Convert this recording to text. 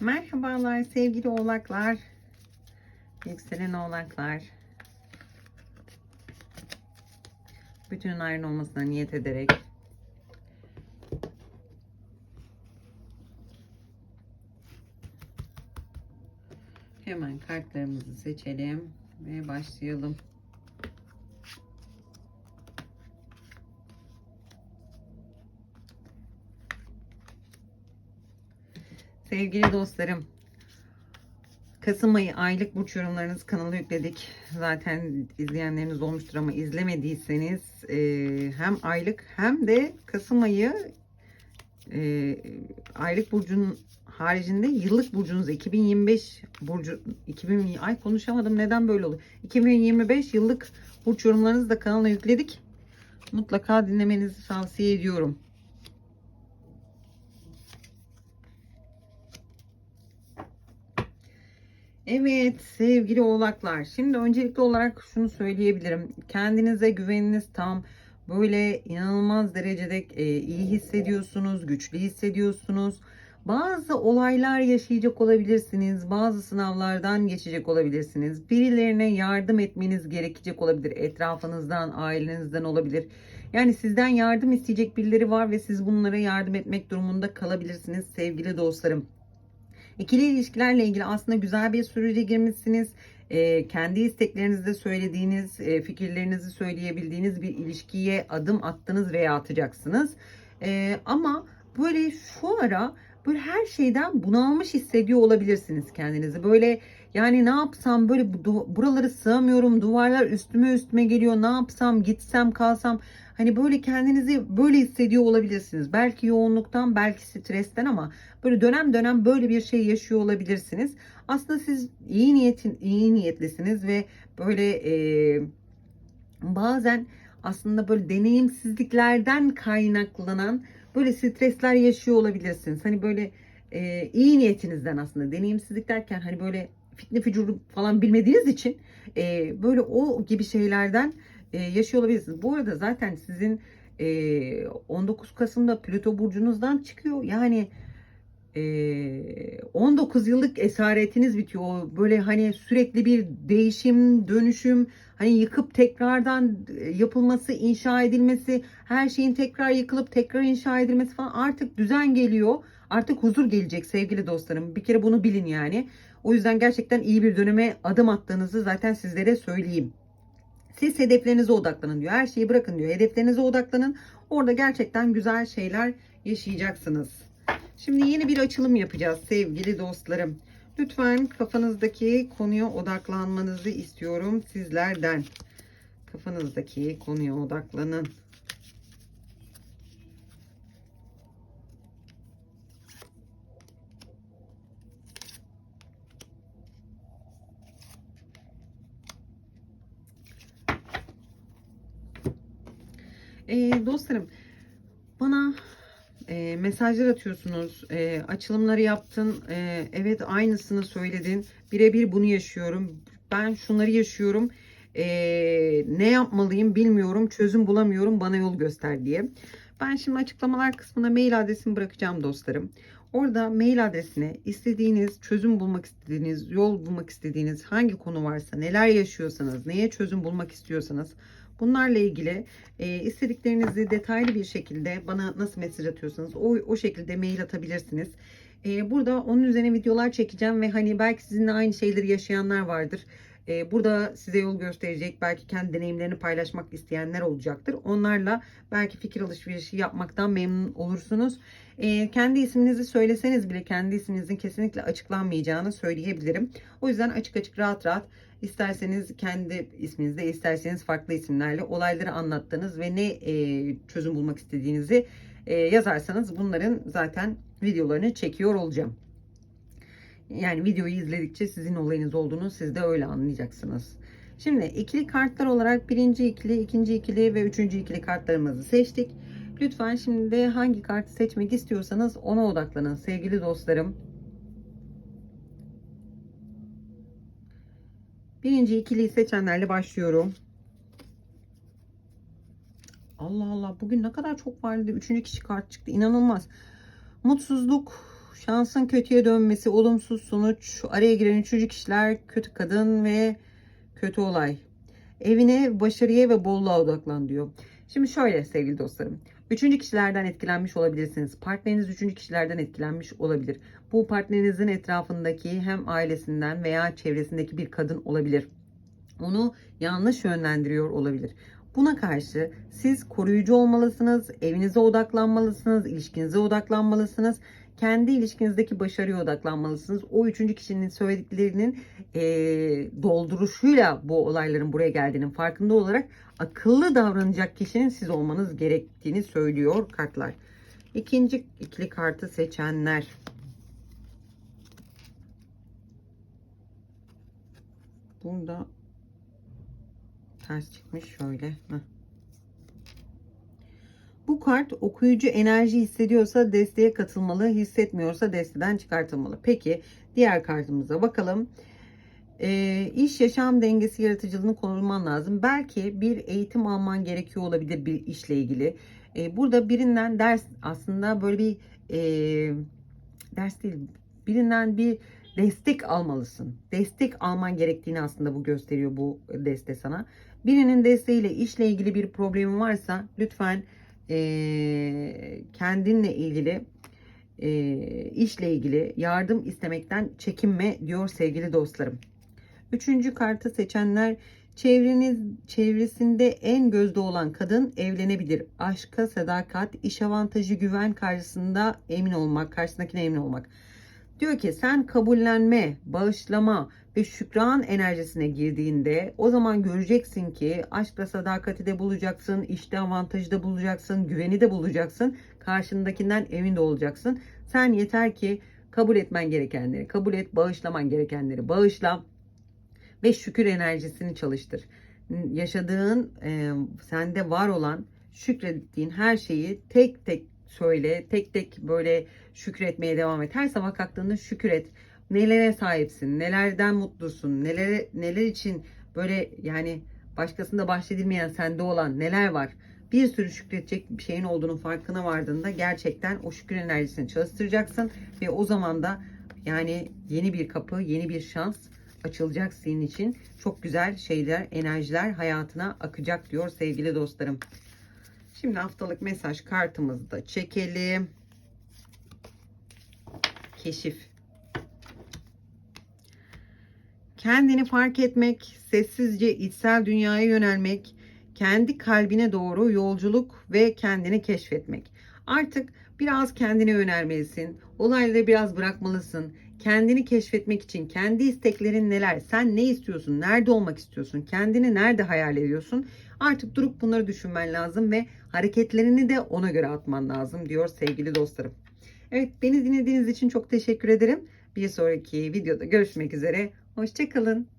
Merhabalar sevgili oğlaklar. Yükselen oğlaklar. Bütün ayrın olmasına niyet ederek hemen kartlarımızı seçelim ve başlayalım. Sevgili dostlarım, Kasım ayı aylık burç yorumlarınızı kanala yükledik. Zaten izleyenleriniz olmuştur ama izlemediyseniz e, hem aylık hem de Kasım ayı e, aylık burcun haricinde yıllık burcunuz 2025 burcu 2000 ay konuşamadım neden böyle oldu 2025 yıllık burç yorumlarınızı da kanala yükledik. Mutlaka dinlemenizi tavsiye ediyorum. Evet sevgili oğlaklar. Şimdi öncelikli olarak şunu söyleyebilirim. Kendinize güveniniz tam. Böyle inanılmaz derecede e, iyi hissediyorsunuz, güçlü hissediyorsunuz. Bazı olaylar yaşayacak olabilirsiniz. Bazı sınavlardan geçecek olabilirsiniz. Birilerine yardım etmeniz gerekecek olabilir. Etrafınızdan, ailenizden olabilir. Yani sizden yardım isteyecek birileri var ve siz bunlara yardım etmek durumunda kalabilirsiniz sevgili dostlarım. İkili ilişkilerle ilgili aslında güzel bir sürece girmişsiniz. Ee, kendi isteklerinizde söylediğiniz, e, fikirlerinizi söyleyebildiğiniz bir ilişkiye adım attınız veya atacaksınız. Ee, ama böyle şu ara böyle her şeyden bunalmış hissediyor olabilirsiniz kendinizi. Böyle yani ne yapsam böyle buraları sığamıyorum. Duvarlar üstüme üstüme geliyor. Ne yapsam gitsem kalsam. Hani böyle kendinizi böyle hissediyor olabilirsiniz. Belki yoğunluktan belki stresten ama böyle dönem dönem böyle bir şey yaşıyor olabilirsiniz. Aslında siz iyi niyetin iyi niyetlisiniz ve böyle e, bazen aslında böyle deneyimsizliklerden kaynaklanan böyle stresler yaşıyor olabilirsiniz. Hani böyle e, iyi niyetinizden aslında deneyimsizlik derken hani böyle fitne fücuru falan bilmediğiniz için e, böyle o gibi şeylerden e, yaşıyor olabilirsiniz. Bu arada zaten sizin e, 19 Kasım'da Plüto burcunuzdan çıkıyor. Yani e, 19 yıllık esaretiniz bitiyor. Böyle hani sürekli bir değişim, dönüşüm, hani yıkıp tekrardan e, yapılması, inşa edilmesi, her şeyin tekrar yıkılıp tekrar inşa edilmesi falan artık düzen geliyor. Artık huzur gelecek sevgili dostlarım. Bir kere bunu bilin yani. O yüzden gerçekten iyi bir döneme adım attığınızı zaten sizlere söyleyeyim. Siz hedeflerinize odaklanın diyor. Her şeyi bırakın diyor. Hedeflerinize odaklanın. Orada gerçekten güzel şeyler yaşayacaksınız. Şimdi yeni bir açılım yapacağız sevgili dostlarım. Lütfen kafanızdaki konuya odaklanmanızı istiyorum sizlerden. Kafanızdaki konuya odaklanın. Ee, dostlarım bana e, mesajlar atıyorsunuz. E, açılımları yaptın. E, evet aynısını söyledin. Birebir bunu yaşıyorum. Ben şunları yaşıyorum. E, ne yapmalıyım bilmiyorum. Çözüm bulamıyorum. Bana yol göster diye. Ben şimdi açıklamalar kısmına mail adresimi bırakacağım dostlarım. Orada mail adresine istediğiniz, çözüm bulmak istediğiniz, yol bulmak istediğiniz hangi konu varsa, neler yaşıyorsanız, neye çözüm bulmak istiyorsanız bunlarla ilgili e, istediklerinizi detaylı bir şekilde bana nasıl mesaj atıyorsanız o, o şekilde mail atabilirsiniz. E, burada onun üzerine videolar çekeceğim ve hani belki sizinle aynı şeyleri yaşayanlar vardır. E, burada size yol gösterecek belki kendi deneyimlerini paylaşmak isteyenler olacaktır. Onlarla belki fikir alışverişi yapmaktan memnun olursunuz. E, kendi isminizi söyleseniz bile kendi isminizin kesinlikle açıklanmayacağını söyleyebilirim. O yüzden açık açık rahat rahat isterseniz kendi isminizde isterseniz farklı isimlerle olayları anlattığınız ve ne e, çözüm bulmak istediğinizi e, yazarsanız bunların zaten videolarını çekiyor olacağım. Yani videoyu izledikçe sizin olayınız olduğunu siz de öyle anlayacaksınız. Şimdi ikili kartlar olarak birinci ikili, ikinci ikili ve üçüncü ikili kartlarımızı seçtik. Lütfen şimdi de hangi kartı seçmek istiyorsanız ona odaklanın sevgili dostlarım. Birinci ikiliyi seçenlerle başlıyorum. Allah Allah bugün ne kadar çok vardı. Üçüncü kişi kart çıktı. İnanılmaz. Mutsuzluk şansın kötüye dönmesi, olumsuz sonuç, araya giren üçüncü kişiler, kötü kadın ve kötü olay. Evine, başarıya ve bolluğa odaklan diyor. Şimdi şöyle sevgili dostlarım. Üçüncü kişilerden etkilenmiş olabilirsiniz. Partneriniz üçüncü kişilerden etkilenmiş olabilir. Bu partnerinizin etrafındaki hem ailesinden veya çevresindeki bir kadın olabilir. Onu yanlış yönlendiriyor olabilir. Buna karşı siz koruyucu olmalısınız, evinize odaklanmalısınız, ilişkinize odaklanmalısınız. Kendi ilişkinizdeki başarıya odaklanmalısınız. O üçüncü kişinin söylediklerinin eee, dolduruşuyla bu olayların buraya geldiğinin farkında olarak akıllı davranacak kişinin siz olmanız gerektiğini söylüyor kartlar. İkinci ikili kartı seçenler. Burada ters çıkmış şöyle. Bu kart okuyucu enerji hissediyorsa desteğe katılmalı, hissetmiyorsa desteden çıkartılmalı. Peki diğer kartımıza bakalım. Ee, iş yaşam dengesi yaratıcılığını koruman lazım. Belki bir eğitim alman gerekiyor olabilir bir işle ilgili. Ee, burada birinden ders aslında böyle bir e, ders değil birinden bir destek almalısın. Destek alman gerektiğini aslında bu gösteriyor bu deste sana. Birinin desteğiyle işle ilgili bir problemin varsa lütfen eee, kendinle ilgili eee, işle ilgili yardım istemekten çekinme diyor sevgili dostlarım. Üçüncü kartı seçenler çevreniz çevresinde en gözde olan kadın evlenebilir. Aşka, sadakat, iş avantajı, güven karşısında emin olmak, karşısındakine emin olmak. Diyor ki sen kabullenme, bağışlama ve şükran enerjisine girdiğinde o zaman göreceksin ki aşkla sadakati de bulacaksın, işte avantajı da bulacaksın, güveni de bulacaksın. Karşındakinden emin de olacaksın. Sen yeter ki kabul etmen gerekenleri, kabul et, bağışlaman gerekenleri bağışla ve şükür enerjisini çalıştır. Yaşadığın, e, sende var olan, şükrettiğin her şeyi tek tek söyle, tek tek böyle şükretmeye devam et. Her sabah kalktığında şükür et. Nelere sahipsin, nelerden mutlusun, neler neler için böyle yani başkasında bahşedilmeyen sende olan neler var. Bir sürü şükredecek bir şeyin olduğunun farkına vardığında gerçekten o şükür enerjisini çalıştıracaksın ve o zaman da yani yeni bir kapı, yeni bir şans açılacak senin için. Çok güzel şeyler, enerjiler hayatına akacak diyor sevgili dostlarım. Şimdi haftalık mesaj kartımızı da çekelim. Keşif. Kendini fark etmek, sessizce içsel dünyaya yönelmek, kendi kalbine doğru yolculuk ve kendini keşfetmek. Artık biraz kendine yönelmelisin. Olayları biraz bırakmalısın. Kendini keşfetmek için kendi isteklerin neler? Sen ne istiyorsun? Nerede olmak istiyorsun? Kendini nerede hayal ediyorsun? Artık durup bunları düşünmen lazım ve hareketlerini de ona göre atman lazım diyor sevgili dostlarım. Evet beni dinlediğiniz için çok teşekkür ederim. Bir sonraki videoda görüşmek üzere. Hoşçakalın.